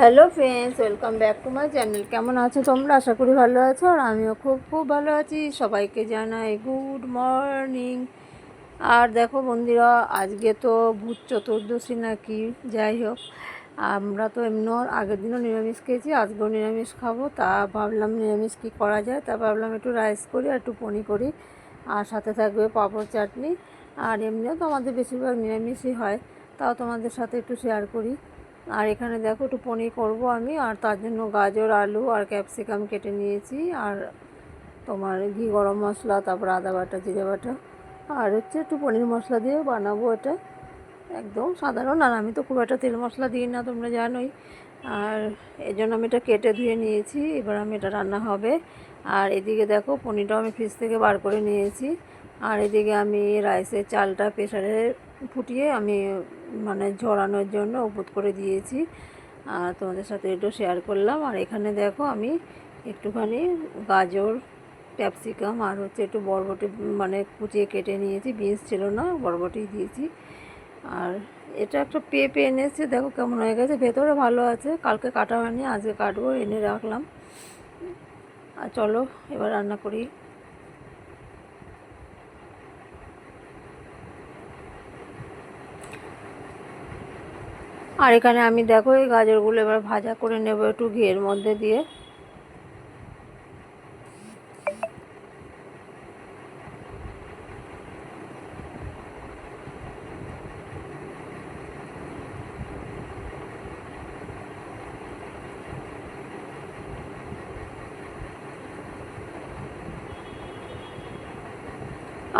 Hello friends, welcome back to my channel. কেমন আছো তোমরা? আশা করি ভালো আছো, আর আমিও খুব খুব ভালো আছি। সবাইকে জানাই গুড মর্নিং। আর দেখো বন্ধুরা, আজকে তো ভূত চতুর্দশী নাকি, যাই হোক। আমরা তো এমনি আগের দিনও নিরামিষ খেয়েছি, আজকেও নিরামিষ খাব। তা ভাবলাম নিরামিষ কী করা যায়? তা ভাবলাম একটু রাইস করি আর একটু পনি করি। আর সাথে থাকবে পাঁপড় চাটনি। আর এমনিও তো আমাদের বেশিরভাগ নিরামিষই হয়, তাও তোমাদের সাথে একটু শেয়ার করি। আর এখানে দেখো একটু পনির করব আমি, আর তার জন্য গাজর, আলু আর ক্যাপসিকাম কেটে নিয়েছি, আর তোমার ঘি, গরম মশলা, তারপর আদা বাটা, জিরে বাটা, আর হচ্ছে একটু পনির মশলা দিয়ে বানাবো এটা। একদম সাধারণ, আর আমি তো খুব একটা তেল মশলা দিই না, তোমরা জানোই। আর এই জন্য আমি এটা কেটে ধুয়ে নিয়েছি, এবার আমি এটা রান্না হবে। আর এদিকে দেখো পনিরটাও আমি ফ্রিজ থেকে বার করে নিয়েছি। আর এদিকে আমি রাইসের চালটা প্রেশারে ফুটিয়ে আমি মানে ঝরানোর জন্য উপত করে দিয়েছি। আর তোমাদের সাথে একটু শেয়ার করলাম। আর এখানে দেখো আমি একটুখানি গাজর ক্যাপসিকাম আর হচ্ছে একটু বরবটি মানে কুচিয়ে কেটে নিয়েছি। বিনস ছিল না, বরবটি দিয়েছি। আর এটা একটা পেঁপে এনেছে, দেখো কেমন হয়ে গেছে। ভেতরে ভালো আছে, কালকে কাটা হয়নি, আজকে কাটবো, এনে রাখলাম। আর চলো এবার রান্না করি। আর এখানে আমি দেখো এই গাজরগুলো এবার ভাজা করে নেব একটু ঘিয়ের মধ্যে দিয়ে।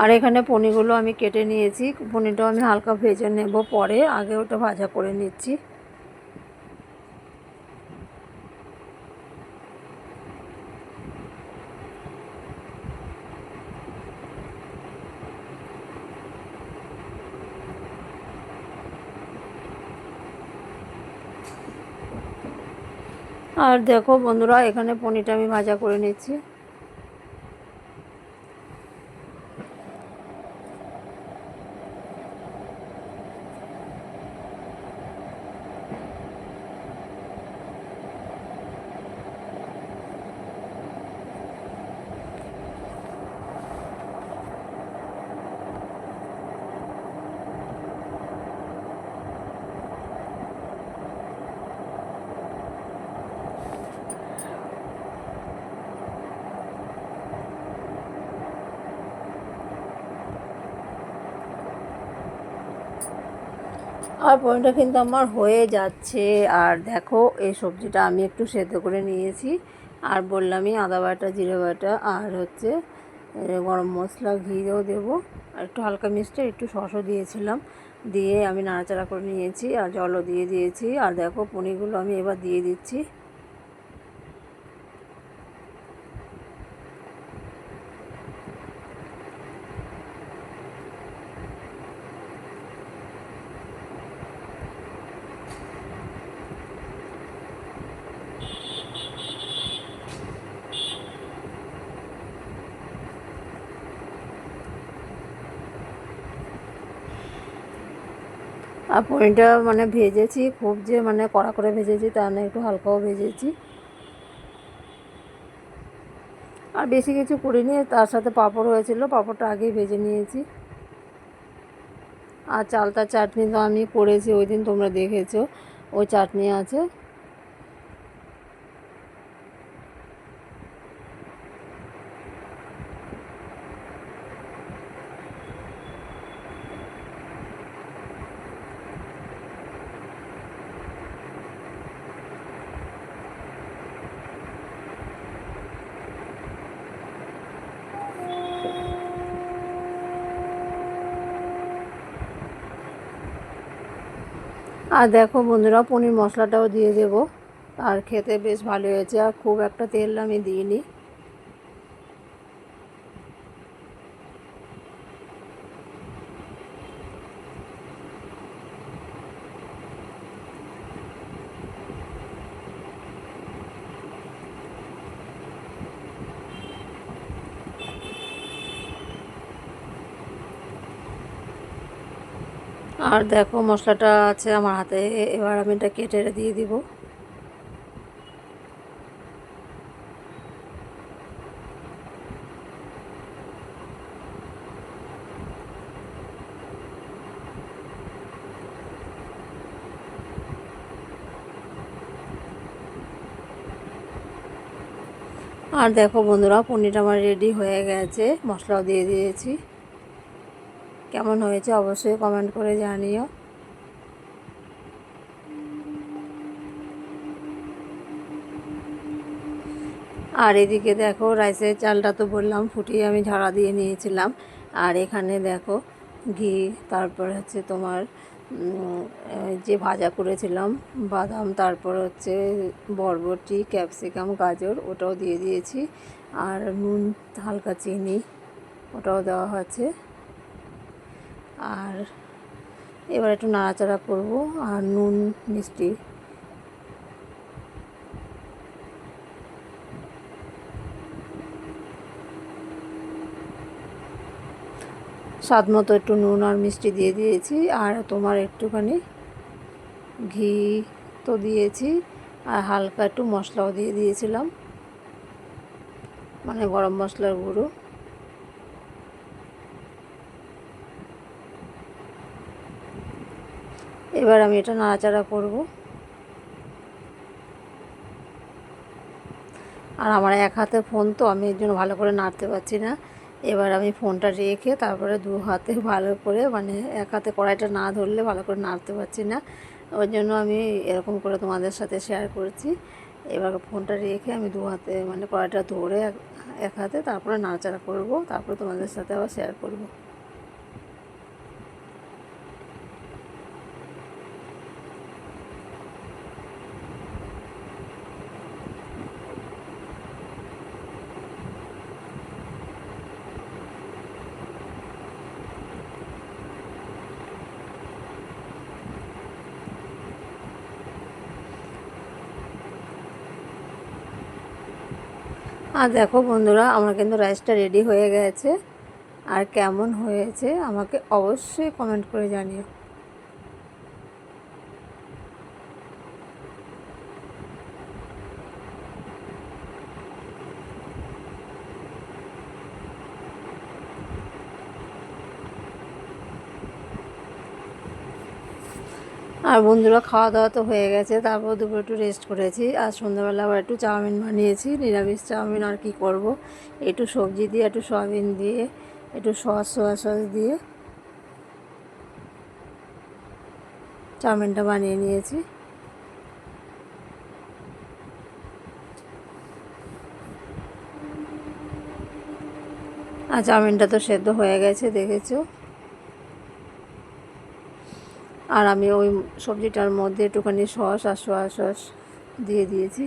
আর এখানে পনিরগুলো আমি কেটে নিয়েছি। পনিরটাও আমি হালকা ভেজে নেব পরে। আগে ওটা ভাজা করে নিচ্ছি। আর দেখো বন্ধুরা, এখানে পনিরটা আমি ভাজা করে নিচ্ছি। আর পনিরটা কিন্তু আমার হয়ে যাচ্ছে। আর দেখো, এই সবজিটা আমি একটু সেদ্ধ করে নিয়েছি। আর বললামই আদা বাটা, জিরে বাটা, আর হচ্ছে গরম মশলা, ঘিও দেবো। আর একটু হালকা মিষ্টি একটু সসও দিয়েছিলাম। দিয়ে আমি নাড়াচাড়া করে নিয়েছি, আর জলও দিয়ে দিয়েছি। আর দেখো, পনিরগুলো আমি এবার দিয়ে দিচ্ছি। আর পনিরটা মানে ভেজেছি, খুব যে মানে কড়া করে ভেজেছি তা না একটু হালকাও ভেজেছি। আর বেশি কিছু করিনি, তার সাথে পাঁপড় হয়েছিল, পাঁপড়টা আগেই ভেজে নিয়েছি। আর চালতা চাটনি তো আমি করেছি, ওই দিন তোমরা দেখেছ, ওই চাটনি আছে। আর দেখো বন্ধুরা, পনির মশলাটাও দিয়ে দেবো। আর খেতে বেশ ভালো হয়েছে, আর খুব একটা তেল আমি দিইনি। আর দেখো মশলাটা আছে আমার হাতে এবার আমি এটা কেটে দিয়ে দিব। আর দেখো বন্ধুরা, পনিরটা আমার রেডি হয়ে গেছে, মশলাও দিয়ে দিয়েছি। কেমন হয়েছে অবশ্যই কমেন্ট করে জানিও। আর এদিকে দেখো রাইসের চালটা তো বললাম, ফুটিয়ে আমি ঝাড়া দিয়ে নিয়েছিলাম। আর এখানে দেখো, ঘি, তারপর হচ্ছে তোমার যে ভাজা করেছিলাম, বাদাম, তারপর হচ্ছে বরবটি, ক্যাপসিকাম, গাজর, ওটাও দিয়ে দিয়েছি। আর নুন, হালকা চিনি, ওটাও দেওয়া হচ্ছে। আর এবার একটু নাড়াচাড়া করব আর নুন, মিষ্টি। স্বাদ মতো একটু নুন আর মিষ্টি দিয়ে দিয়েছি, আর তোমার একটুখানি ঘি তো দিয়েছি, আর হালকা একটু মশলাও দিয়ে দিয়েছিলাম মানে গরম মশলার গুঁড়ো। এবার আমি এটা নাড়াচাড়া করব। আর আমার এক হাতে ফোন তো, আমি এর জন্য ভালো করে নাড়তে পারছি না। এবার আমি ফোনটা রেখে তারপরে দু হাতে ভালো করে মানে এক হাতে কড়াইটা না ধরলে ভালো করে নাড়তে পারছি না। ওই জন্য আমি এরকম করে তোমাদের সাথে শেয়ার করছি। এবার ফোনটা রেখে আমি দু হাতে মানে কড়াইটা ধরে এক- হাতে তারপরে নাড়াচাড়া করব। তারপরে তোমাদের সাথে আবার শেয়ার করব। আর দেখো বন্ধুরা, আমার কিন্তু রাইসটা রেডি হয়ে গেছে। আর কেমন হয়েছে আমাকে অবশ্যই কমেন্ট করে জানিও। আর বন্ধুরা খাওয়া দাওয়া তো হয়ে গেছে, তারপর দুপুরে একটু রেস্ট করেছি। আর সন্ধ্যাবেলা আবার একটু চাউমিন বানিয়েছি, নিরামিষ চাউমিন আর কি করব? একটু সবজি দিয়ে, একটু সয়াবিন দিয়ে, একটু সস সোয়া সস দিয়ে চাউমিনটা বানিয়ে নিয়েছি। আর চাউমিনটা তো সেদ্ধ হয়ে গেছে, দেখেছ? আর আমি ওই সবজিটার মধ্যে একটুখানি সস আর সোয়া সস দিয়ে দিয়েছি।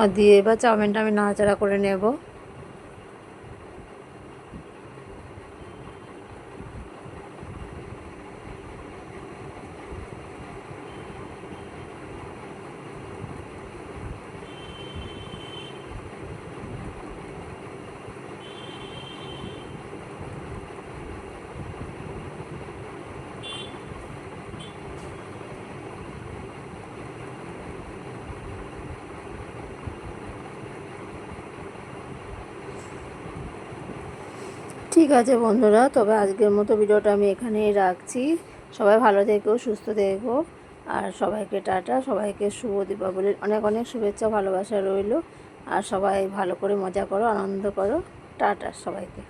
আর দিয়ে এবার চাউমিনটা আমি নাড়াচাড়া করে নেব। ঠিক আছে বন্ধুরা, তবে আজকের মতো ভিডিওটা আমি এখানেই রাখছি। সবাই ভালো থেকো, সুস্থ থেকো, আর সবাইকে টাটা, সবাইকে শুভ দীপাবলির অনেক অনেক শুভেচ্ছা, ভালোবাসা রইল। আর সবাই ভালো করে মজা করো, আনন্দ করো। টাটা সবাইকে।